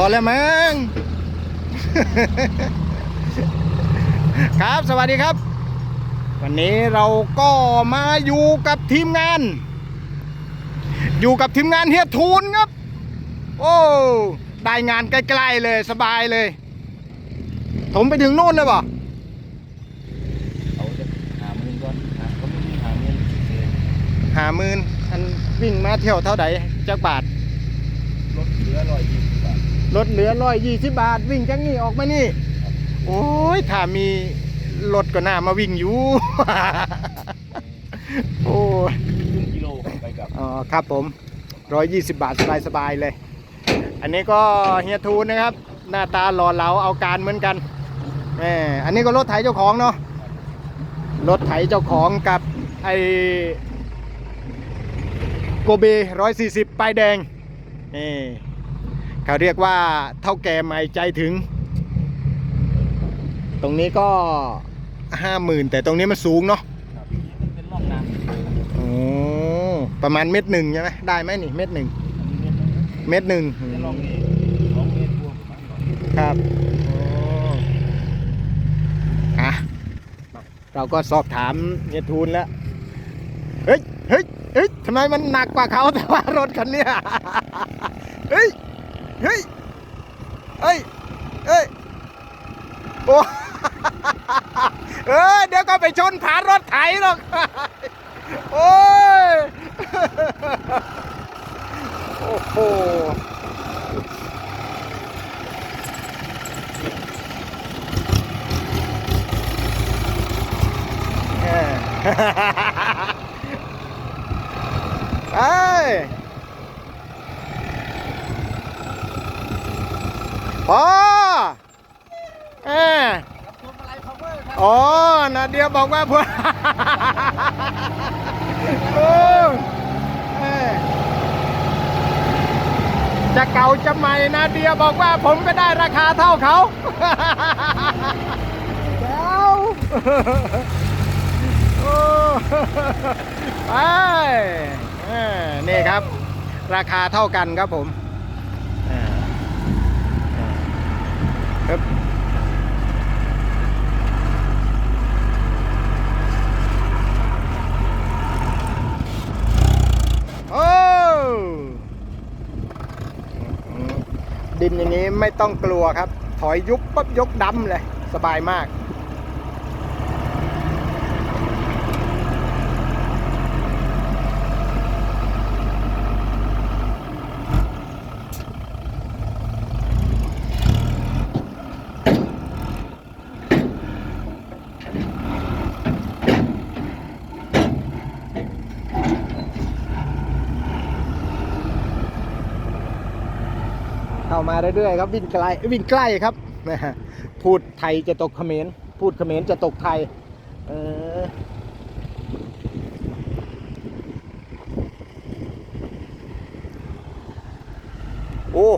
อแล้วมั้ง ครับสวัสดีครับ วันนี้เราก็มาอยู่กับทีมงาน อยู่กับทีมงานเฮียทูนครับ โอ้ได้งานใกล้ๆเลยสบายเลย ผมไปถึงนู่นเลยป่ะหาหมื่นก่อนหาหมื่นอันวิ่งมาเที่ยวเท่าไหร่จักบาทรถเหลือร้อยยี่ สิบบาทรถเหลือร้อยยี่สิบบาท วิ่งจากนี่ออกมานี่ โอ้ยถ้ามีรถก็น่ามาวิ่งอยู่ โอ้ยครึ่งกิโลไปกลับอ๋อครับผมร้อยยี่สิบบาทสบายๆเลย อันนี้ก็เฮียทูนนะครับ หน้าตาหล่อเหลาเอาการเหมือนกันแหมอันนี้ก็รถไถเจ้าของเนาะรถไถเจ้าของกับไอโกเบร้อยสี่สิบป้ายแดงนี่ เขาเรียกว่าเท่าแก่ใหม่ใจถึง ตรงนี้ก็ห้าหมื่นแต่ตรงนี้มันสูงเนาะครับมันเป็นร่องน้ำโอ้ประมาณเม็ดหนึ่งใช่ไหมได้ไหมนี่เม็ดหนึ่งอันนี้เม็ดหนึ่งเม็ดหนึ่งจะลองนี่สองเมตรบวกประมาณสองเมตรครับโอ้อะเราก็สอบถามเฮียทูลแล้ว เฮ้ย เฮ้ย เฮ้ยทำไมมันหนักกว่าเขาแต่ว่ารถคันเนี้ยเฮ้ย เฮ้ยเฮ้ยเฮ้ยโอ้เออเดี๋ยวก็ไปชนผานรถไถหรอก โอ้ย โอ้โห เออ ไป พอเออครับพวงมาลัย power ครับอ๋อนาเดียบอกว่าพวกเออจะเก่าจะใหม่นาเดียบอกว่าผมก็ได้ราคาเท่าเขาเจ้าโอ้ไปเนี่ครับ ราคาเท่ากันครับผมอ่าอ่า ครับโอ้ดินอย่างนี้ไม่ต้องกลัวครับ ถอยยุบปั๊บยกดำเลย สบายมาก เข้ามาเรื่อยๆครับวิ่งไกลวิ่งใกล้ครับพูดไทยจะตกเขมรพูดเขมรจะตกไทยเออโอ้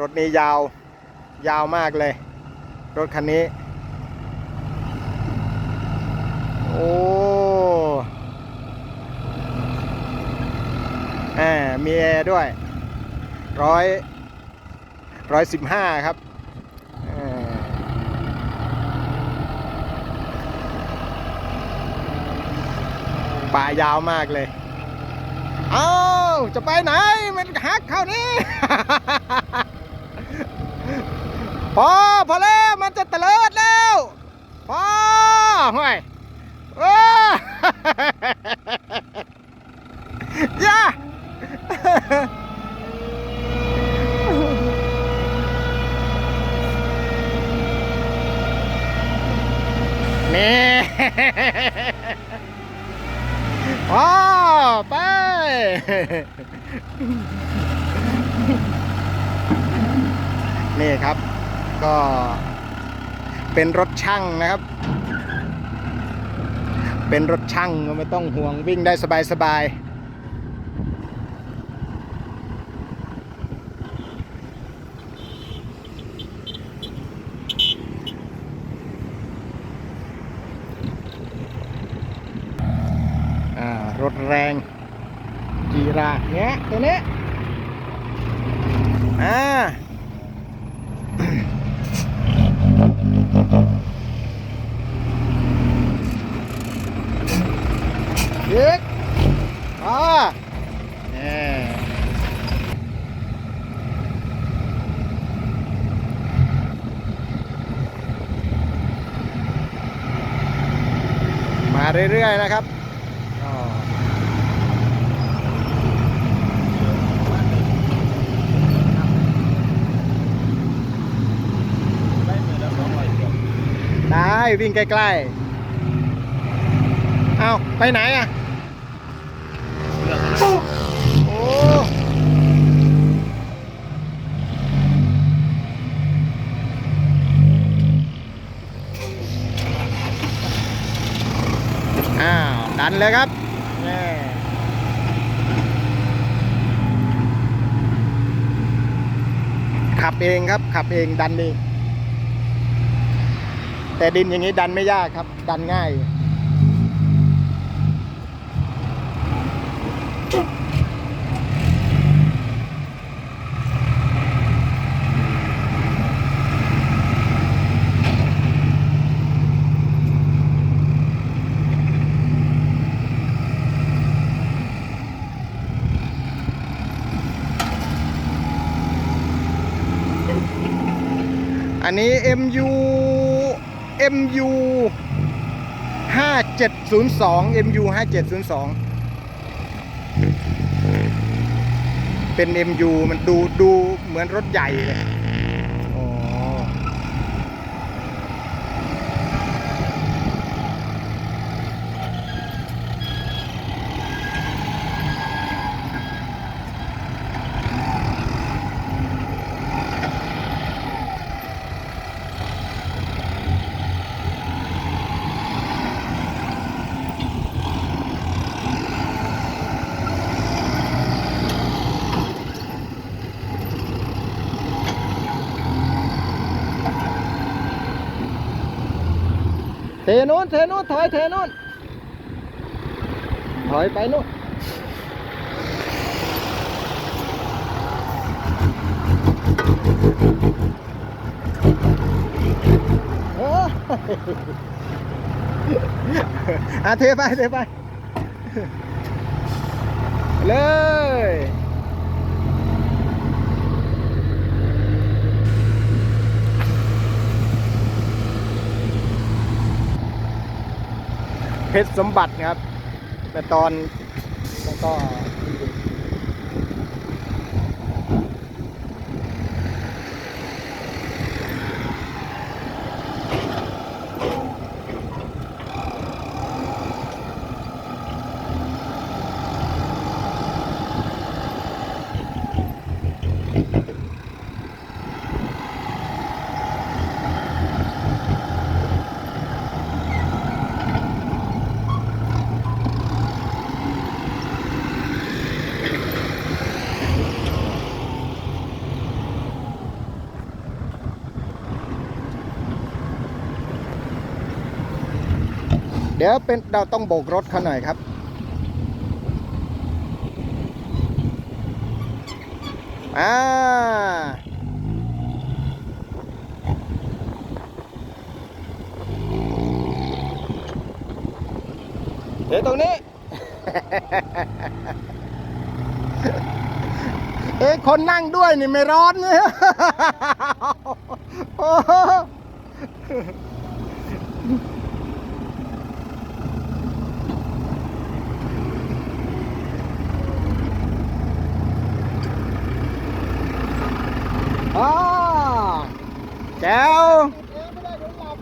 รถนี้ยาวยาวมากเลย รถคันนี้ โอ้แหมมีแอร์ด้วยร้อย ร้อยสิบห้าครับป่ายาวมากเลย เอาจะไปไหน มันหักเข้านี่ พอ พอแล้ว มันจะเตลิดแล้ว พอห่วยโอ้ย่า นี่ ว้าวไปนี่ครับ ก็เป็นรถช่างนะครับ เป็นรถช่างก็ไม่ต้องห่วงวิ่งได้สบายๆอ่า รถแรงกีราเนี้ยตัวนี้อ่ายึดอ่าเนี่ยมาเรื่อยๆนะครับ วิ่งใกล้ๆ เอาไปไหนอะเลือกโอ้อ้าว ดันเลยครับแน่ขับเองครับ ขับเองดันเอง แต่ดินอย่างนี้ดันไม่ยากครับ ดันง่าย อันนี้ MU MU 5702 MU 5702 เป็น MU มันดูดูเหมือนรถใหญ่เลยอ๋อ เทนู้นเทนู้นถอยเทนู้นถอยไปนู้นอ้อะเทไปเทไป เลย เพชรสมบัติครับแต่ตอนแล้วก็ เดี๋ยวเป็นเราต้องโบกรถเขาหน่อยครับ อ่า เดี๋ยวตรงนี้ เอ๊ะคนนั่งด้วยนี่ไม่ร้อนเนี่ย โอ้โห อ๋อแจ๋ว เองไม่ได้เดี๋ยวหลับ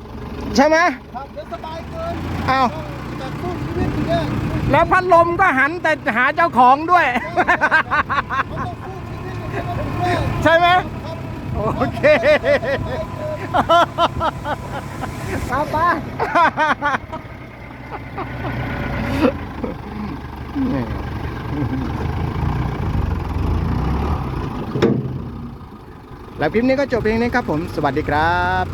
ใช่ไหมขับเดี๋ยวสบายเกินอ้าวแต่สู้ชีวิตอยู่เนี่ยแล้วพัดลมก็หันแต่หาเจ้าของด้วยเขาต้องสู้ชีวิตอยู่เนี่ยนะผมว่าใช่ไหมครับโอเคป้าป้าแล้วคลิปนี้ก็จบเพียงนี้ครับผม สวัสดีครับ